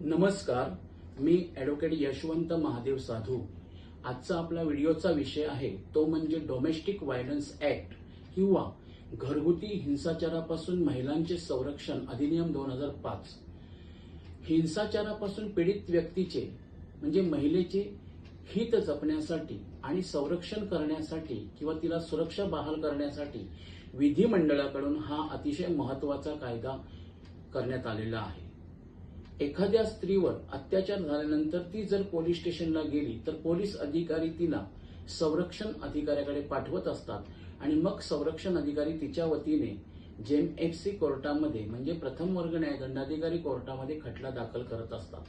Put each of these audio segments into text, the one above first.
नमस्कार मी ॲडव्होकेट यशवंत महादेव साधू. आजचा आपला व्हिडिओचा विषय आहे तो म्हणजे डोमेस्टिक व्हायलन्स ऍक्ट किंवा घरगुती हिंसाचारापासून महिलांचे संरक्षण अधिनियम दोन हजार पाच. हिंसाचारापासून पीडित व्यक्तीचे म्हणजे महिलेचे हित जपण्यासाठी आणि संरक्षण करण्यासाठी किंवा तिला सुरक्षा बहाल करण्यासाठी विधिमंडळाकडून हा अतिशय महत्त्वाचा कायदा करण्यात आलेला आहे. एखाद्या स्त्रीवर अत्याचार झाल्यानंतर ती जर पोलीस स्टेशनला गेली तर पोलीस अधिकारी तिला संरक्षण अधिकाऱ्याकडे पाठवत असतात. आणि मग संरक्षण अधिकारी तिच्या वतीने जेम एफ सी कोर्टामध्ये म्हणजे प्रथम वर्ग न्यायदंडाधिकारी कोर्टामध्ये खटला दाखल करत असतात.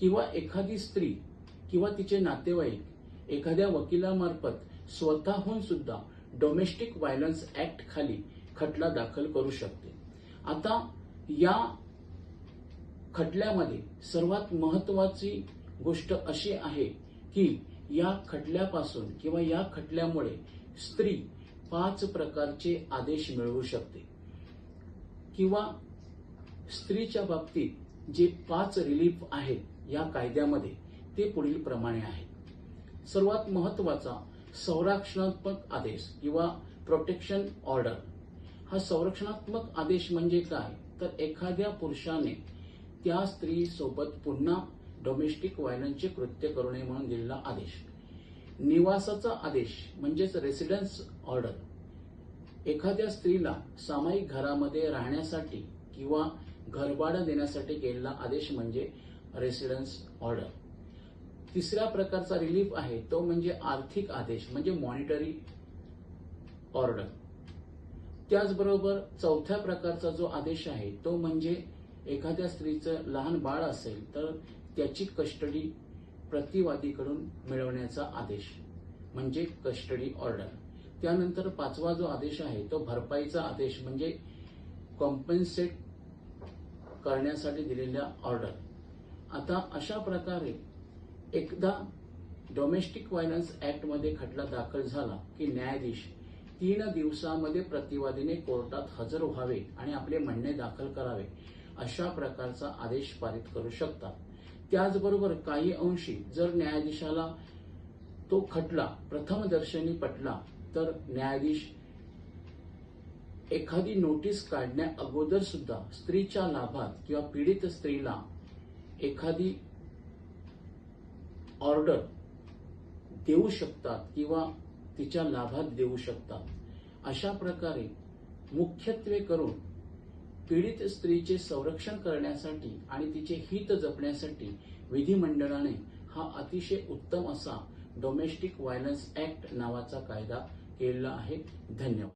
किंवा एखादी स्त्री किंवा तिचे नातेवाईक एखाद्या वकिलामार्फत स्वतःहून सुद्धा डोमेस्टिक व्हायलन्स ऍक्ट खाली खटला दाखल करू शकते. आता या खटल्यामध्ये सर्वात महत्वाची गोष्ट अशी आहे की या खटल्यापासून किंवा या खटल्यामुळे स्त्री पाच प्रकारचे आदेश मिळवू शकते. किंवा स्त्रीच्या बाबतीत जे पाच रिलीफ आहेत या कायद्यामध्ये ते पुढील प्रमाणे आहेत. सर्वात महत्त्वाचा संरक्षणात्मक आदेश किंवा प्रोटेक्शन ऑर्डर हा संरक्षणात्मक आदेश म्हणजे काय? तर एखाद्या पुरुषाने त्या स्त्री सोबत पुन्हा डोमेस्टिक व्हायलन्सचे कृत्य करू नये म्हणून दिलेला आदेश. निवासाचा आदेश म्हणजेच रेसिडेन्स ऑर्डर एखाद्या स्त्रीला सामायिक घरामध्ये राहण्यासाठी किंवा घरभाडं देण्यासाठी केलेला आदेश म्हणजे रेसिडेन्स ऑर्डर तिसऱ्या प्रकारचा रिलीफ आहे तो म्हणजे आर्थिक आदेश म्हणजे मॉनिटरी ऑर्डर त्याचबरोबर चौथ्या प्रकारचा जो आदेश आहे तो म्हणजे एखाद्या स्त्रीचं लहान बाळ असेल तर त्याची कस्टडी प्रतिवादीकडून मिळवण्याचा आदेश म्हणजे कस्टडी ऑर्डर. त्यानंतर पाचवा जो आदेश आहे तो भरपाईचा आदेश म्हणजे कॉम्पेन्सेट करण्यासाठी दिलेल्या ऑर्डर. आता अशा प्रकारे एकदा डोमेस्टिक व्हायलन्स ऍक्टमध्ये खटला दाखल झाला की न्यायाधीश तीन दिवसामध्ये प्रतिवादीने कोर्टात हजर व्हावे आणि आपले म्हणणे दाखल करावे. अशा प्रकारचा आदेश पारित करू शकतात. त्याचबरोबर काही अंशी जर न्यायाधीशाला तो खटला प्रथमदर्शनी पटला तर न्यायाधीश एखादी नोटीस काढण्या अगोदर सुद्धा स्त्रीच्या लाभात किंवा पीडित स्त्रीला एखादी ऑर्डर देऊ शकतात किंवा तिच्या लाभात देऊ शकतात. अशा प्रकारे मुख्यत्वे करून पीडित स्त्रीचे संरक्षण करण्यासाठी आणि तिचे हित जपण्यासाठी विधिमंडळाने हा अतिशय उत्तम असा डोमेस्टिक व्हायलन्स ऍक्ट नावाचा कायदा केलेला आहे. धन्यवाद.